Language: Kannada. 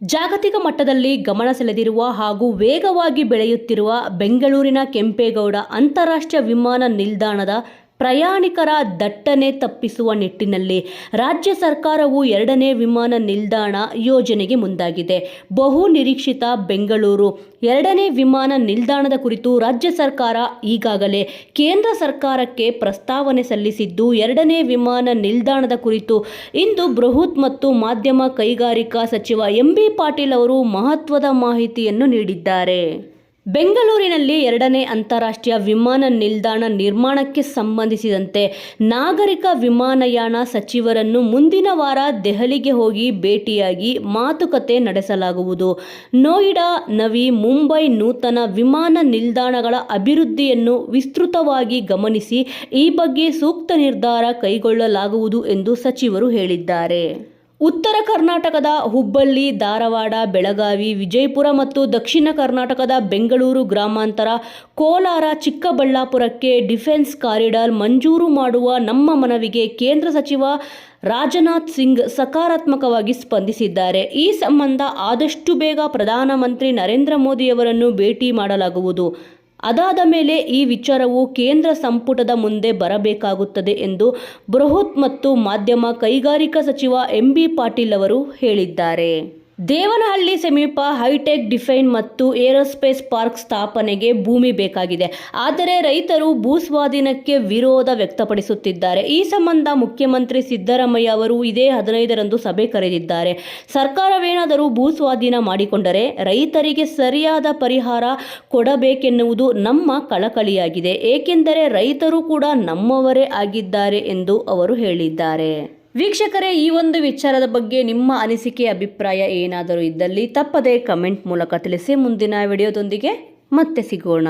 ಜಾಗತಿಕ ಮಟ್ಟದಲ್ಲಿ ಗಮನ ಸೆಳೆದಿರುವ ಹಾಗೂ ವೇಗವಾಗಿ ಬೆಳೆಯುತ್ತಿರುವ ಬೆಂಗಳೂರಿನ ಕೆಂಪೇಗೌಡ ಅಂತಾರಾಷ್ಟ್ರೀಯ ವಿಮಾನ ನಿಲ್ದಾಣದ ಪ್ರಯಾಣಿಕರ ದಟ್ಟಣೆ ತಪ್ಪಿಸುವ ನಿಟ್ಟಿನಲ್ಲಿ ರಾಜ್ಯ ಸರ್ಕಾರವು ಎರಡನೇ ವಿಮಾನ ನಿಲ್ದಾಣ ಯೋಜನೆಗೆ ಮುಂದಾಗಿದೆ. ಬಹು ನಿರೀಕ್ಷಿತ ಬೆಂಗಳೂರು. ಎರಡನೇ ವಿಮಾನ ನಿಲ್ದಾಣದ ಕುರಿತು ರಾಜ್ಯ ಸರ್ಕಾರ ಈಗಾಗಲೇ ಕೇಂದ್ರ ಸರ್ಕಾರಕ್ಕೆ ಪ್ರಸ್ತಾವನೆ ಸಲ್ಲಿಸಿದ್ದು, ಎರಡನೇ ವಿಮಾನ ನಿಲ್ದಾಣದ ಕುರಿತು ಇಂದು ಬೃಹತ್ ಮತ್ತು ಮಾಧ್ಯಮ ಕೈಗಾರಿಕಾ ಸಚಿವ ಎಂಬಿ ಪಾಟೀಲ್ ಅವರು ಮಹತ್ವದ ಮಾಹಿತಿಯನ್ನು ನೀಡಿದ್ದಾರೆ. ಬೆಂಗಳೂರಿನಲ್ಲಿ ಎರಡನೇ ಅಂತಾರಾಷ್ಟ್ರೀಯ ವಿಮಾನ ನಿಲ್ದಾಣ ನಿರ್ಮಾಣಕ್ಕೆ ಸಂಬಂಧಿಸಿದಂತೆ ನಾಗರಿಕ ವಿಮಾನಯಾನ ಸಚಿವರನ್ನು ಮುಂದಿನ ವಾರ ದೆಹಲಿಗೆ ಹೋಗಿ ಭೇಟಿಯಾಗಿ ಮಾತುಕತೆ ನಡೆಸಲಾಗುವುದು. ನೋಯಿಡಾ ನವಿ ಮುಂಬೈ ನೂತನ ವಿಮಾನ ನಿಲ್ದಾಣಗಳ ಅಭಿವೃದ್ಧಿಯನ್ನು ವಿಸ್ತೃತವಾಗಿ ಗಮನಿಸಿ ಈ ಬಗ್ಗೆ ಸೂಕ್ತ ನಿರ್ಧಾರ ಕೈಗೊಳ್ಳಲಾಗುವುದು ಎಂದು ಸಚಿವರು ಹೇಳಿದ್ದಾರೆ. ಉತ್ತರ ಕರ್ನಾಟಕದ ಹುಬ್ಬಳ್ಳಿ, ಧಾರವಾಡ, ಬೆಳಗಾವಿ, ವಿಜಯಪುರ ಮತ್ತು ದಕ್ಷಿಣ ಕರ್ನಾಟಕದ ಬೆಂಗಳೂರು ಗ್ರಾಮಾಂತರ ಕೋಲಾರ, ಚಿಕ್ಕಬಳ್ಳಾಪುರಕ್ಕೆ ಡಿಫೆನ್ಸ್ ಕಾರಿಡಾರ್ ಮಂಜೂರು ಮಾಡುವ ನಮ್ಮ ಮನವಿಗೆ ಕೇಂದ್ರ ಸಚಿವ ರಾಜನಾಥ್ ಸಿಂಗ್ ಸಕಾರಾತ್ಮಕವಾಗಿ ಸ್ಪಂದಿಸಿದ್ದಾರೆ. ಈ ಸಂಬಂಧ ಆದಷ್ಟು ಬೇಗ ಪ್ರಧಾನಮಂತ್ರಿ ನರೇಂದ್ರ ಮೋದಿಯವರನ್ನು ಭೇಟಿ ಮಾಡಲಾಗುವುದು. ಅದಾದ ಮೇಲೆ ಈ ವಿಚಾರವು ಕೇಂದ್ರ ಸಂಪುಟದ ಮುಂದೆ ಬರಬೇಕಾಗುತ್ತದೆ ಎಂದು ಬೃಹತ್ ಮತ್ತು ಮಾಧ್ಯಮ ಕೈಗಾರಿಕಾ ಸಚಿವ ಎಂಬಿ ಪಾಟೀಲ್ ಅವರು ಹೇಳಿದ್ದಾರೆ. ದೇವನಹಳ್ಳಿ ಸಮೀಪ ಹೈಟೆಕ್ ಡಿಫೈನ್ ಮತ್ತು ಏರೋಸ್ಪೇಸ್ ಪಾರ್ಕ್ ಸ್ಥಾಪನೆಗೆ ಭೂಮಿ ಬೇಕಾಗಿದೆ. ಆದರೆ ರೈತರು ಭೂಸ್ವಾಧೀನಕ್ಕೆ ವಿರೋಧ ವ್ಯಕ್ತಪಡಿಸುತ್ತಿದ್ದಾರೆ. ಈ ಸಂಬಂಧ ಮುಖ್ಯಮಂತ್ರಿ ಸಿದ್ದರಾಮಯ್ಯ ಅವರು ಇದೇ ಹದಿನೈದರಂದು ಸಭೆ ಕರೆದಿದ್ದಾರೆ. ಸರ್ಕಾರವೇನಾದರೂ ಭೂಸ್ವಾಧೀನ ಮಾಡಿಕೊಂಡರೆ ರೈತರಿಗೆ ಸರಿಯಾದ ಪರಿಹಾರ ಕೊಡಬೇಕೆನ್ನುವುದು ನಮ್ಮ ಕಳಕಳಿಯಾಗಿದೆ. ಏಕೆಂದರೆ ರೈತರು ಕೂಡ ನಮ್ಮವರೇ ಆಗಿದ್ದಾರೆ ಎಂದು ಅವರು ಹೇಳಿದ್ದಾರೆ. ವೀಕ್ಷಕರೇ, ಈ ಒಂದು ವಿಚಾರದ ಬಗ್ಗೆ ನಿಮ್ಮ ಅನಿಸಿಕೆ, ಅಭಿಪ್ರಾಯ ಏನಾದರೂ ಇದ್ದಲ್ಲಿ ತಪ್ಪದೇ ಕಮೆಂಟ್ ಮೂಲಕ ತಿಳಿಸಿ. ಮುಂದಿನ ವಿಡಿಯೋದೊಂದಿಗೆ ಮತ್ತೆ ಸಿಗೋಣ.